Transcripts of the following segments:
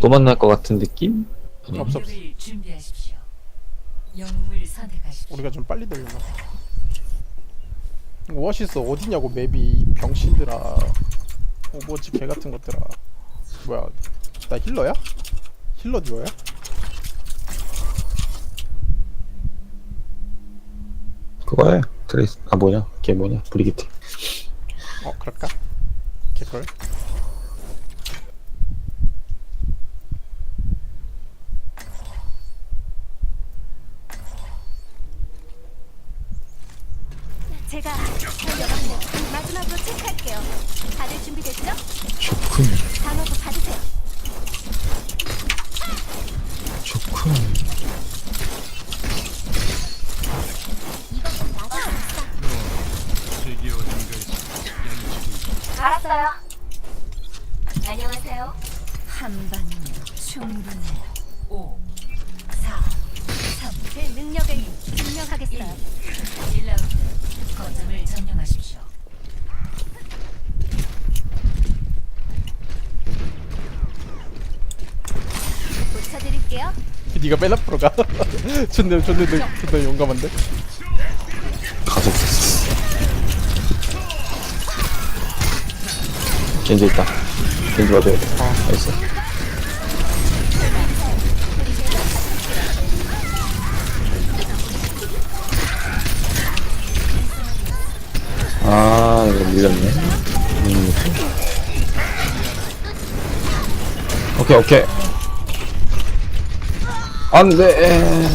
또 만날 것 같은 느낌? 아니, 없어 없어 공격을 준비하십시오. 영웅을 선택하십시오. 우리가 좀 빨리 되려나 오아시스 어디냐고 맵이 이 병신들아 오버워치 개 같은 것들아 뭐야 나 힐러야? 힐러 듀오야? 그거야 트레이스 아 뭐냐 걔 뭐냐 브리기트 어 그럴까? 개걸 제가 여러분 마지막으로 체크할게요. 다들 준비됐죠? 좋군. 좋군 알았어요. 안녕하세요. 한 방이면 충분해. 5, 4, 3, 제 능력을 증명하겠어요. 1라운드. 거점을 점령하십시오. 고쳐드릴게요. 니가 맨 앞으로 가? 존나 존나 존나 용감한데? 가속 겐지 있다. 겐지 받아야 돼 나이스 아 이거 밀렸네. 음. 오케이 오케이 안 돼.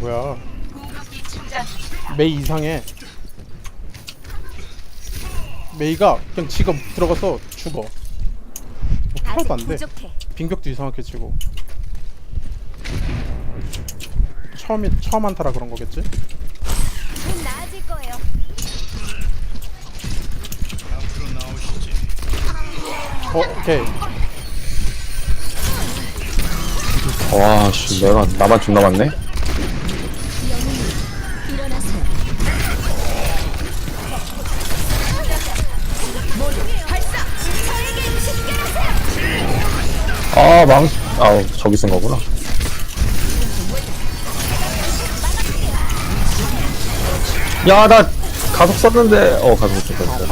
뭐야? 메이 이상해. 메이가 그냥 지금 들어가서 죽어. 뭐 하나도 안돼. 빙벽도 이상하게 치고. 처음이 처음 한타라 그런 거겠지? 곧 나아질 거예요. 어 오케이 와 씨 내가 나만 일어나세요. 저에게 집결하세요. 아망 아우 저기 쓴 거구나 야 나 가속 썼는데 어 가속 좀 썼어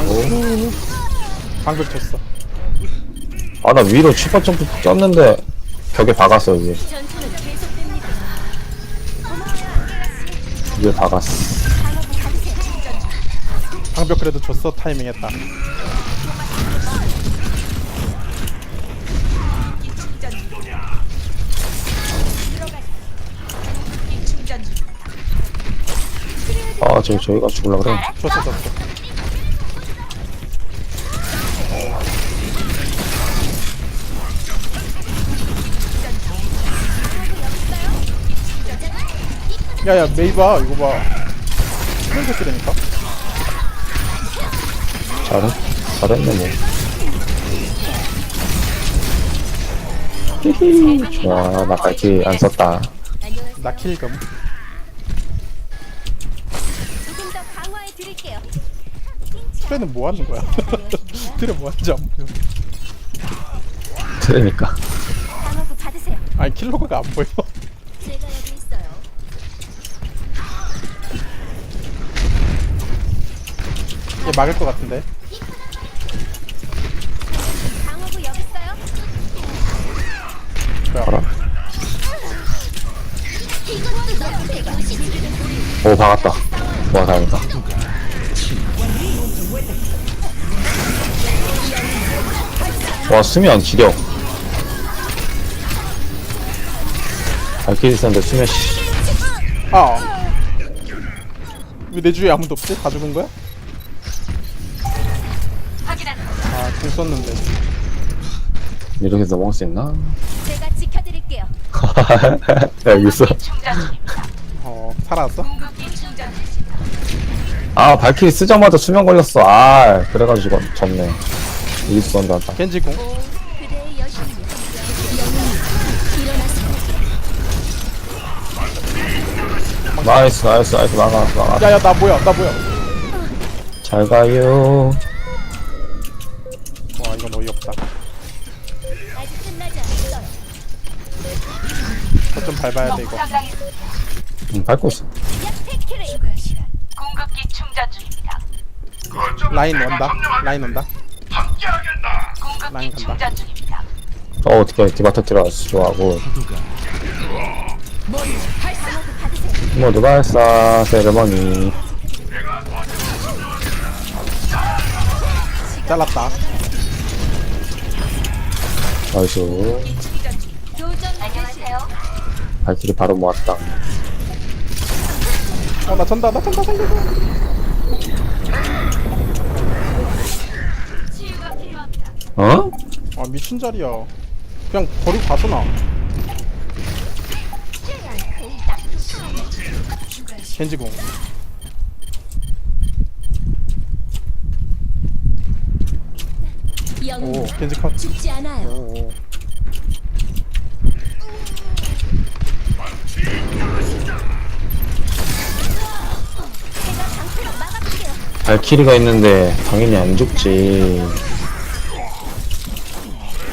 방벽 쳤어 아 나 위로 슈퍼 점프 쪘는데 벽에 박았어 이게. 위에 박았어. 방벽 그래도 줬어 타이밍 했다 아 저기 저기가 죽을라 그래 줬어 줬어 야야 메이봐. 이거 봐. 수면 새끼라니까? 잘해 잘했네 뭐. 좋아 나 갈기 안 썼다. 안녕하세요. 나 킬금 조금 더 강화해 드릴게요. 트레는 뭐 하는 거야? 트레 뭐 하는지 안 보여. 그러니까. 받으세요. 아니 킬로그가 안 보여 막을 것 같은데 강호구 여기 있어요. 것이지. 오 박았다 와 다행이다 와 수면 지려 발키리 썼는데 수면 씨 아. 왜 내 주위에 아무도 없지? 다 죽은 거야? 아, 공 썼는데. 이렇게 먹을 수 있나? 제가 지켜드릴게요. 여기 있어 어, 살아왔어? 아 발키리 쓰자마자 수면 걸렸어 아 그래가지고 졌네 이길 수 없다 한다 겐지. 그대의 일어나세요. 나이스 나이스 나이스 나가 나가 야, 야, 나 뭐야, 나 뭐야. 잘 가요. 밟아야 돼 이거 응, 밟고 있어. 공급기 충전 중입니다. 라인 온다 라인 온다 라인 공급기 간다 충전 중입니다. 어, 어떻게 디바터 들어가서 좋아하고. 모두 발사, 세레머니. 잘랐다 나이스. 도전 안녕하세요. 발길이 바로 모았다. 어 나 전다 나 전다 살려줘 어? 아 미친 자리야 그냥 버리고 가서 나 겐지공 오 겐지 컷 죽지 않아요. 오, 오. 발키리가 있는데 당연히 안 죽지.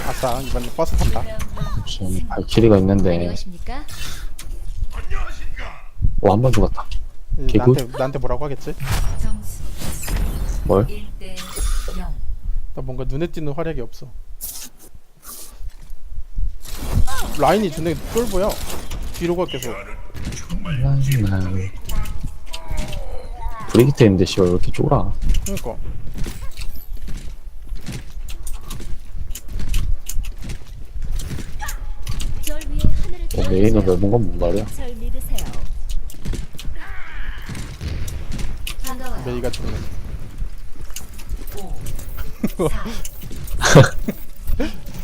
아싸 이번에 버스 탄다 무슨 발키리가 있는데. 안녕하십니까? 오, 한 번 죽었다. 이, 개구? 나한테 나한테 뭐라고 하겠지? 점수 뭘? 1대 0. 나 뭔가 눈에 띄는 활약이 없어 라인이 존나 쫄보야 뒤로 가 계속 브리기테인데 씨발 왜 이렇게 쫄아? 그니까 어, 메인은 넓은 건뭔 말이야? 메이가 죽네 5, 4,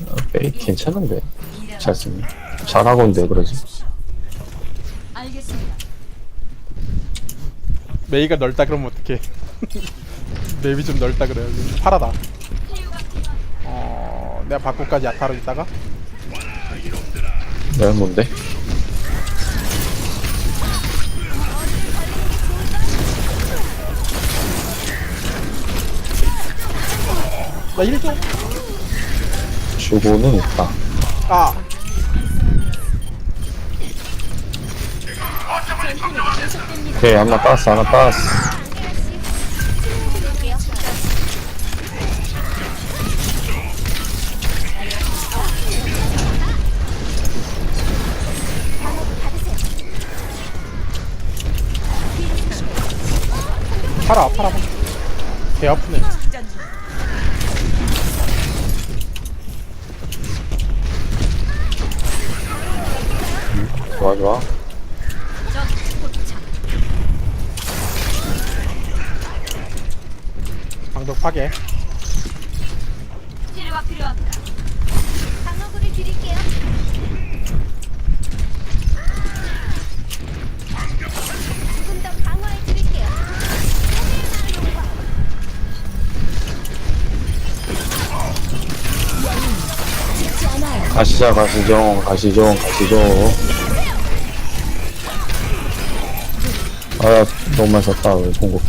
어, 메이 괜찮은데. 잘 쓰네. 잘하고 있는데 그러지. 알겠습니다. 메이가 넓다 그러면 어떡해? 맵이 좀 넓다 그래야지 파라다. 어 내가 바꾸까지 야타로 있다가? 내가 뭔데? 나 1점 주고는 있다. 아 오케이, 하나 땄어, 하나 땄어. 파라 파라 개 아프네 좋아, 좋아. 방벽 파괴 치료가 필요합니다. 방어구를 드릴게요. 조금 더 강화해 드릴게요. 가시자, 가시죠, 가시죠, 가시죠. 아, 너무 많이 썼다, 우리 공국.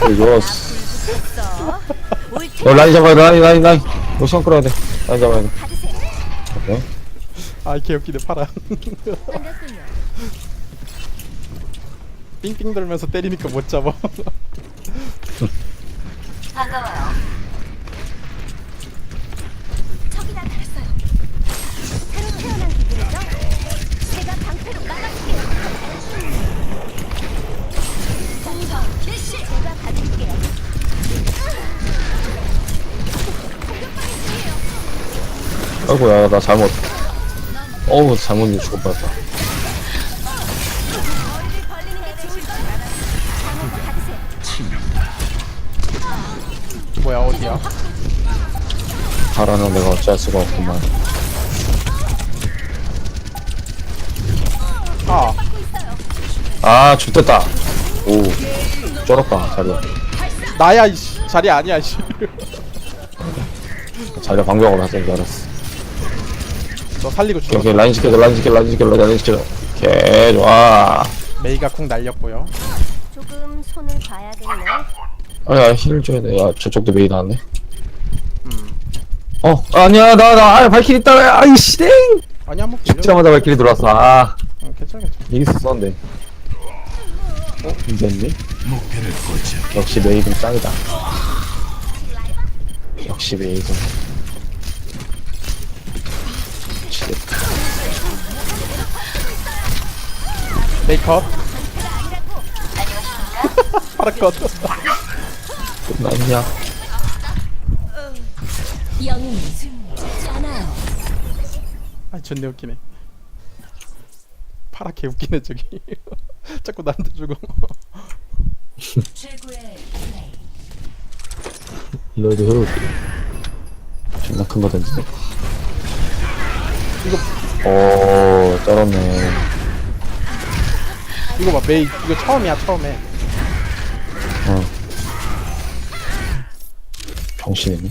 됐어. 올너 라인 잡아야 돼, 라인, 라인, 라인. 너 시간 끌어야 돼. 라인 잡아야 돼. 오케이. 아 개웃기네 파라. 삥삥 돌면서 때리니까 못 잡아 반가워요. 적이 나타났어요. 새로 태어난 기분이죠? 제가 방패로 막아줄게요. 제가 받을게요. 아이고야, 나 잘못. 어우, 잘못. 방어구 받으세요. 뭐야 어디야 바라는 내가 어찌할 수가 없구만. 아 아, 죽됐다. 오, 쩔었다, 자리야. 나야 이씨 자리 아니야 씨. 자리야 방벽으로 하자, 줄 알았어. 너 살리고 죽었어 오케이, 라인 시켜줘, 라인 시켜, 라인 시켜, 라인 시켜. 오케이, 좋아. 메이가 쿵 날렸고요 조금 손을 봐야겠네. 아야 힐 줘야 돼야 저쪽도 메이 나왔네 음어 아니야 나나 아, 발키리 있다 아이씨 땡 아니 한번 빌려 죽자마자 발키리 들어왔어 아 응, 괜찮아 괜찮아 이길 수 있었는데 어? 이겼니? 역시 메이든 짱이다. 역시 메이든. 미치겠다 메이크업? 파라컷. 끝났냐? 영웅이 죽지 않아요. 아 존내 웃기네. 파라 개 웃기네 저기. 자꾸 나한테 주고 플레이. 이러도 흐르고 존나 큰 거 던지네. 이거 오 쩔었네. 이거 봐 메이. 이거 처음이야 처음에. 어. 병신이네